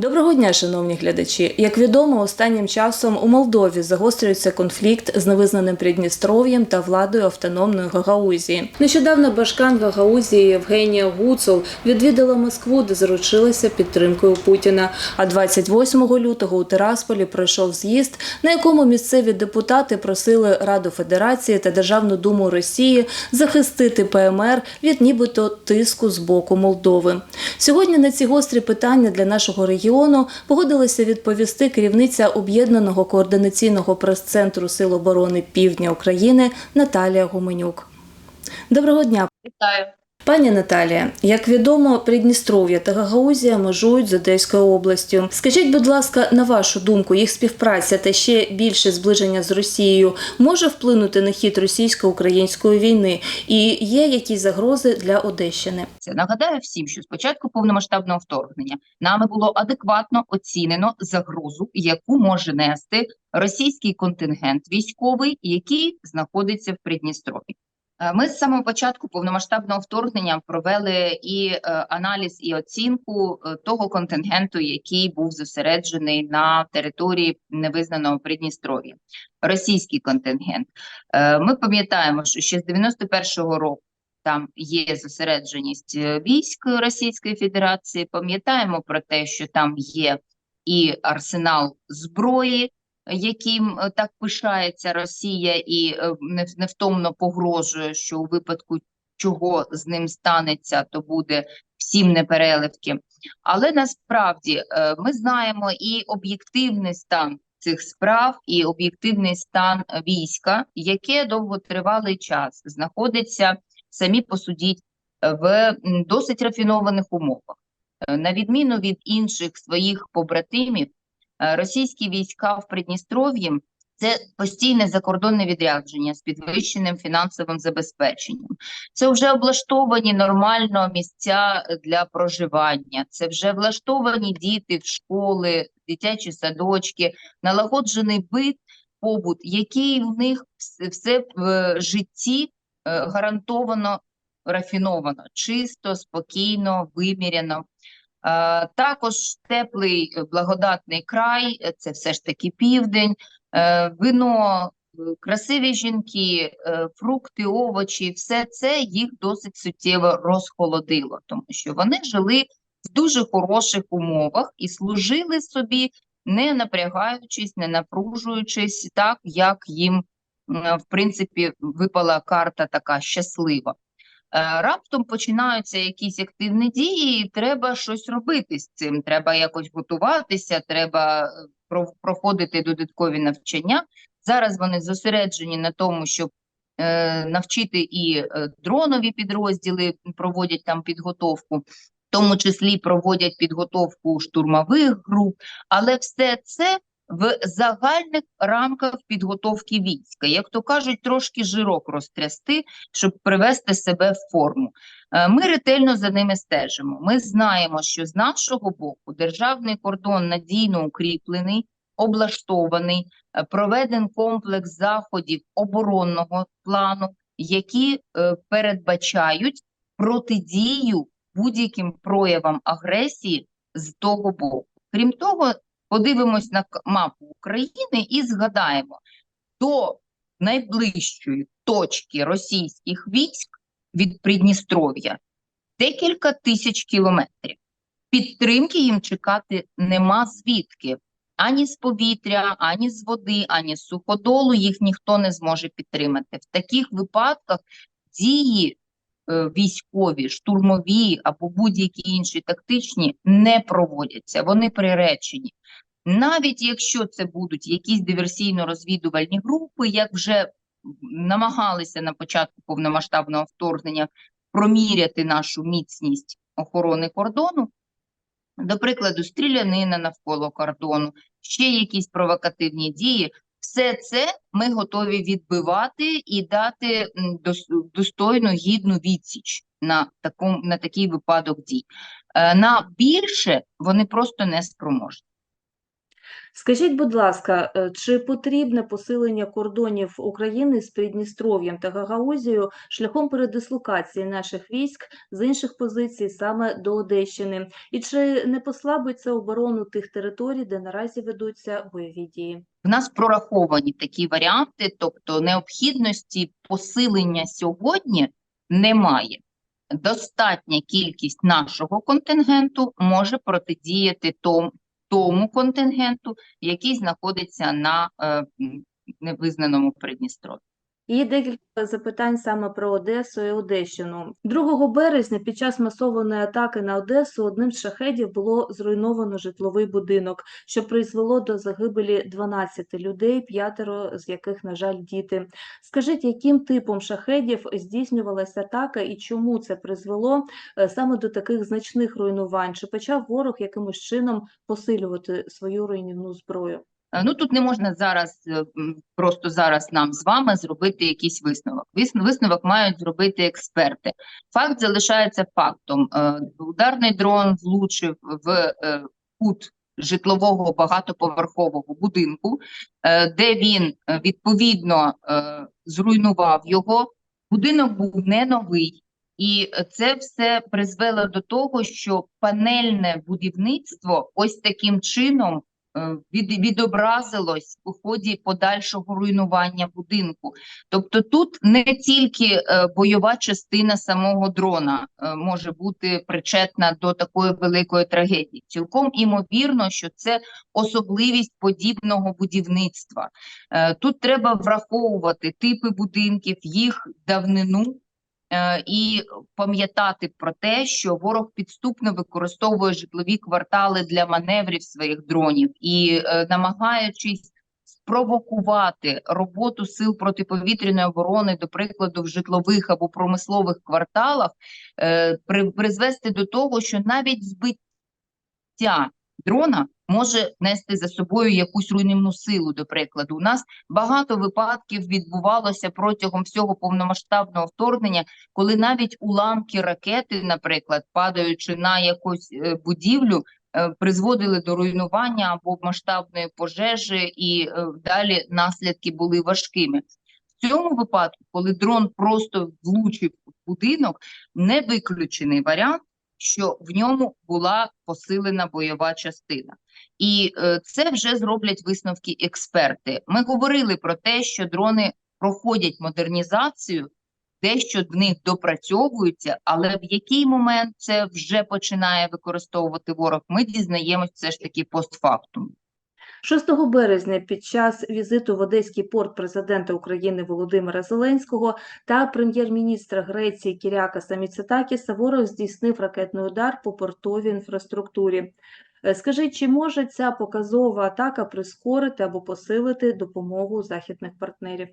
Доброго дня, шановні глядачі. Як відомо, останнім часом у Молдові загострюється конфлікт з невизнаним Придністров'ям та владою автономної Гагаузії. Нещодавно башкан Гагаузії Євгенія Гуцул відвідала Москву, де заручилася підтримкою Путіна. А 28 лютого у Тирасполі пройшов з'їзд, на якому місцеві депутати просили Раду Федерації та Державну думу Росії захистити ПМР від нібито тиску з боку Молдови. Сьогодні на ці гострі питання для нашого регіону погодилася відповісти керівниця об'єднаного координаційного прес-центру Сил оборони Півдня України Наталія Гуменюк. Доброго дня, Вітаю. Пані Наталія. Як відомо, Придністров'я та Гагаузія межують з Одеською областю. Скажіть, будь ласка, на вашу думку, їх співпраця та ще більше зближення з Росією може вплинути на хід російсько-української війни? І є якісь загрози для Одещини? Це нагадаю всім, що з початку повномасштабного вторгнення нами було адекватно оцінено загрозу, яку може нести російський контингент військовий, який знаходиться в Придністров'ї. Е, Ми з самого початку повномасштабного вторгнення провели і е, аналіз і оцінку е, того контингенту, який був зосереджений на території невизнаного Придністров'я. Російський контингент. Ми пам'ятаємо, що ще з 91-го року там є зосередженість військ Російської Федерації. Пам'ятаємо про те, що там є і арсенал зброї, яким е, так пишається Росія, і е, невтомно погрожує, що у випадку чого з ним станеться, то буде всім непереливки. Але насправді е, ми знаємо і об'єктивний стан цих справ, і об'єктивний стан війська, яке довготривалий час знаходиться самі посудіть в досить рафінованих умовах. На відміну від інших своїх побратимів, російські війська в Придністров'ї це постійне закордонне відрядження з підвищеним фінансовим забезпеченням. Це вже облаштовані нормально місця е, для проживання. Це вже влаштовані діти в школи, дитячі садочки, налагоджений бит, побут, який в них все в е, житті е, гарантовано рафіновано, чисто, спокійно, виміряно. Е, Також теплий е, благодатний край, е, це все ж таки південь, вино, красиві жінки, фрукти, овочі, все це їх досить суттєво розхолодило, тому що вони жили в дуже хороших умовах і служили собі, не напрягаючись, не напружуючись так, як їм в принципі випала карта така щаслива. Е, Раптом починаються якісь активні дії, і треба щось робити з цим. Треба якось готуватися, треба е, проходити додаткові навчання. Зараз вони зосереджені на тому, щоб е, навчити і дронові підрозділи проводять там підготовку, в тому числі проводять підготовку штурмових груп, але все це в загальних рамках підготовки війська, як то кажуть, трошки жирок розтрясти, щоб привести себе в форму. Е, Ми ретельно за ними стежимо. Ми знаємо, що з нашого боку державний кордон надійно укріплений, облаштований, е, проведен комплекс заходів оборонного плану, які е, передбачають протидію будь-яким проявам агресії з того боку. Крім того, подивимось на мапу України і згадаємо, до найближчої точки російських військ від Придністров'я декілька тисяч кілометрів. Підтримки їм чекати нема звідки. Ані з повітря, ані з води, ані з суходолу їх ніхто не зможе підтримати. В таких випадках дії військові, штурмові або будь-які інші тактичні не проводяться. Вони приречені. Навіть якщо це будуть якісь диверсійно-розвідувальні групи, як вже намагалися на початку повномасштабного вторгнення проміряти нашу міцність охорони кордону, до прикладу, стрілянина навколо кордону, ще якісь провокативні дії, все це ми готові відбивати і дати достойну, гідну відсіч на, такому, на такий випадок дій. Е, На більше вони просто не спроможні. Скажіть, будь ласка, е, чи потрібне посилення кордонів України з Придністров'ям та Гагаузією шляхом передислокації наших військ з інших позицій саме до Одещини? І чи не послабить це оборону тих територій, де наразі ведуться бойові дії? В нас прораховані такі варіанти, тобто необхідності посилення сьогодні немає. Достатня кількість нашого контингенту може протидіяти тому, контингенту, який знаходиться на е, невизнаному Придністров'ї. І декілька запитань саме про Одесу і Одещину. 2 березня під час масованої атаки на Одесу одним з шахедів було зруйновано житловий будинок, що призвело до загибелі 12 людей, п'ятеро з яких, на жаль, діти. Скажіть, яким типом шахедів здійснювалася атака і чому це призвело е, саме до таких значних руйнувань? Чи почав ворог якимось чином посилювати свою руйнівну зброю? Е, Ну тут не можна зараз е, просто зараз нам з вами зробити якийсь висновок. Висновок мають зробити експерти. Факт залишається фактом. Е, Ударний дрон влучив в кут житлового багатоповерхового будинку, де він відповідно зруйнував його. Будинок був не новий. І це все призвело до того, що панельне будівництво ось таким чином від, відобразилось у ході подальшого руйнування будинку. Тобто тут не тільки е, бойова частина самого дрона е, може бути причетна до такої великої трагедії. Цілком імовірно, що це особливість подібного будівництва. Е, Тут треба враховувати типи будинків, їх давнину. Е, І пам'ятати про те, що ворог підступно використовує житлові квартали для маневрів своїх дронів. І е, намагаючись спровокувати роботу сил протиповітряної оборони, до прикладу, в житлових або промислових кварталах, е, призвести до того, що навіть збиття дрона може нести за собою якусь руйнівну силу, до прикладу. У нас багато випадків відбувалося протягом всього повномасштабного вторгнення, коли навіть уламки ракети, наприклад, падаючи на якусь е, будівлю, е, призводили до руйнування або масштабної пожежі, і е, далі наслідки були важкими. В цьому випадку, коли дрон просто влучив в будинок, не виключений варіант, що в ньому була посилена бойова частина. І е, це вже зроблять висновки експерти. Ми говорили про те, що дрони проходять модернізацію, дещо в них допрацьовуються, але в який момент це вже починає використовувати ворог, ми дізнаємось все ж таки постфактум. 6 березня під час візиту в Одеський порт президента України Володимира Зеленського та прем'єр-міністра Греції Кіряка Міцетакіса ворог здійснив ракетний удар по портовій інфраструктурі. Скажи, Скажіть, чи може ця показова атака прискорити або посилити допомогу західних партнерів?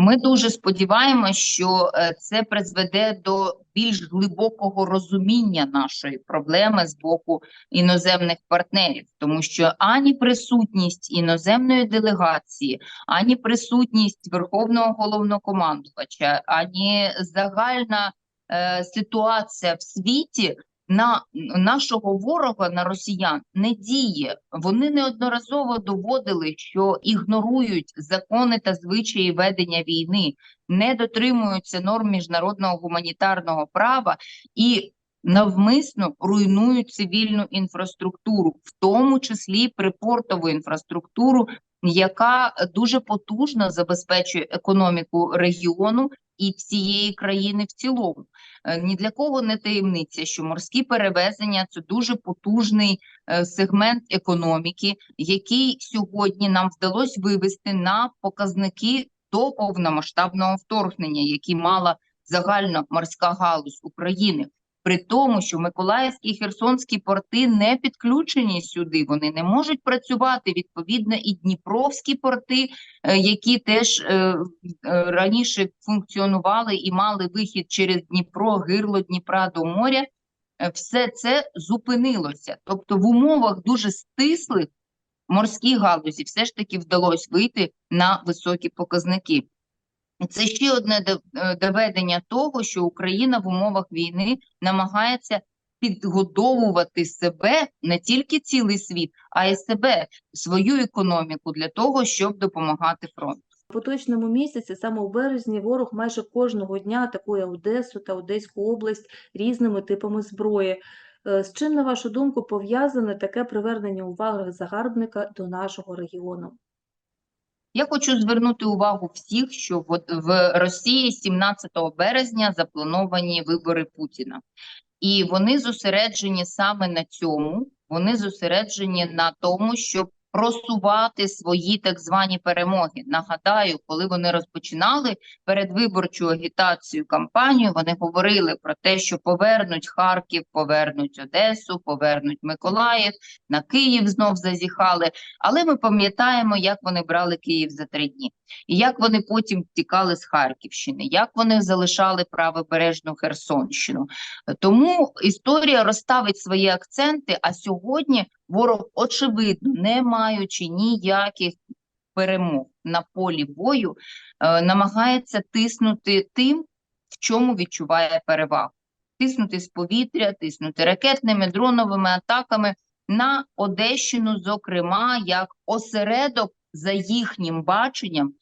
Ми дуже сподіваємося, що е, це призведе до більш глибокого розуміння нашої проблеми з боку іноземних партнерів, тому що ані присутність іноземної делегації, ані присутність верховного головнокомандувача, ані загальна е, ситуація в світі на нашого ворога, на росіян, не діє. Вони неодноразово доводили, що ігнорують закони та звичаї ведення війни, не дотримуються норм міжнародного гуманітарного права і навмисно руйнують цивільну інфраструктуру, в тому числі припортову інфраструктуру, яка дуже потужно забезпечує економіку регіону і всієї країни в цілому. Е, Ні для кого не таємниця, що морські перевезення це дуже потужний е, сегмент економіки, який сьогодні нам вдалося вивести на показники до повномасштабного вторгнення, які мала загальна морська галузь України. При тому, що Миколаївські і Херсонські порти не підключені сюди, вони не можуть працювати. Відповідно, і Дніпровські порти, е, які теж е, е, раніше функціонували і мали вихід через Дніпро, гирло Дніпра до моря, все це зупинилося. Тобто, в умовах дуже стислих морській галузі все ж таки вдалося вийти на високі показники. Це ще одне е, доведення того, що Україна в умовах війни намагається підгодовувати себе не тільки цілий світ, а й себе, свою економіку для того, щоб допомагати фронту. Поточному місяці, саме у березні, ворог майже кожного дня атакує Одесу та Одеську область різними типами зброї. Е, З чим, на вашу думку, пов'язане таке привернення уваги загарбника до нашого регіону? Я хочу звернути увагу всіх, що в, Росії 17 березня заплановані вибори Путіна. І вони зосереджені саме на цьому. Вони зосереджені на тому, щоб просувати свої так звані перемоги. Нагадаю, коли вони розпочинали передвиборчу агітацію кампанію, вони говорили про те, що повернуть Харків, повернуть Одесу, повернуть Миколаїв, на Київ знов зазіхали. Але ми пам'ятаємо, як вони брали Київ за три дні, і як вони потім втікали з Харківщини, як вони залишали правобережну Херсонщину. Тому історія розставить свої акценти. А сьогодні ворог, очевидно, не маючи ніяких перемог на полі бою, е, намагається тиснути тим, в чому відчуває перевагу. Тиснути з повітря, тиснути ракетними, дроновими атаками на Одещину, зокрема, як осередок за їхнім баченням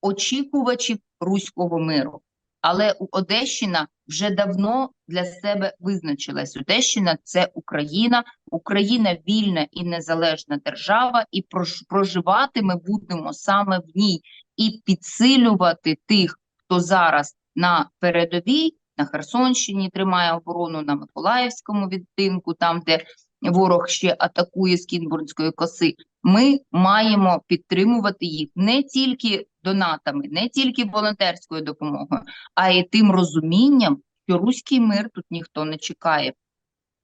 очікувачів руського миру. Але Одещина вже давно для себе визначилась. Одещина – це Україна, Україна вільна і незалежна держава, і прож- проживати ми будемо саме в ній і підсилювати тих, хто зараз на передовій, на Херсонщині тримає оборону, на Миколаївському відтинку, там, де ворог ще атакує з Кінбурнської коси. Ми маємо підтримувати їх не тільки донатами, не тільки волонтерською допомогою, а й тим розумінням, що руський мир тут ніхто не чекає,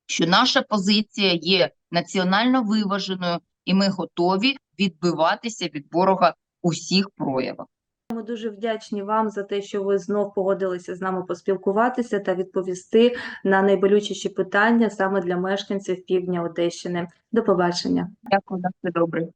що наша позиція є національно виваженою, і ми готові відбиватися від ворога у всіх проявах. Ми дуже вдячні вам за те, що ви знов погодилися з нами поспілкуватися та відповісти на найболючіші питання саме для мешканців півдня Одещини. До побачення. Дякую, на все добре.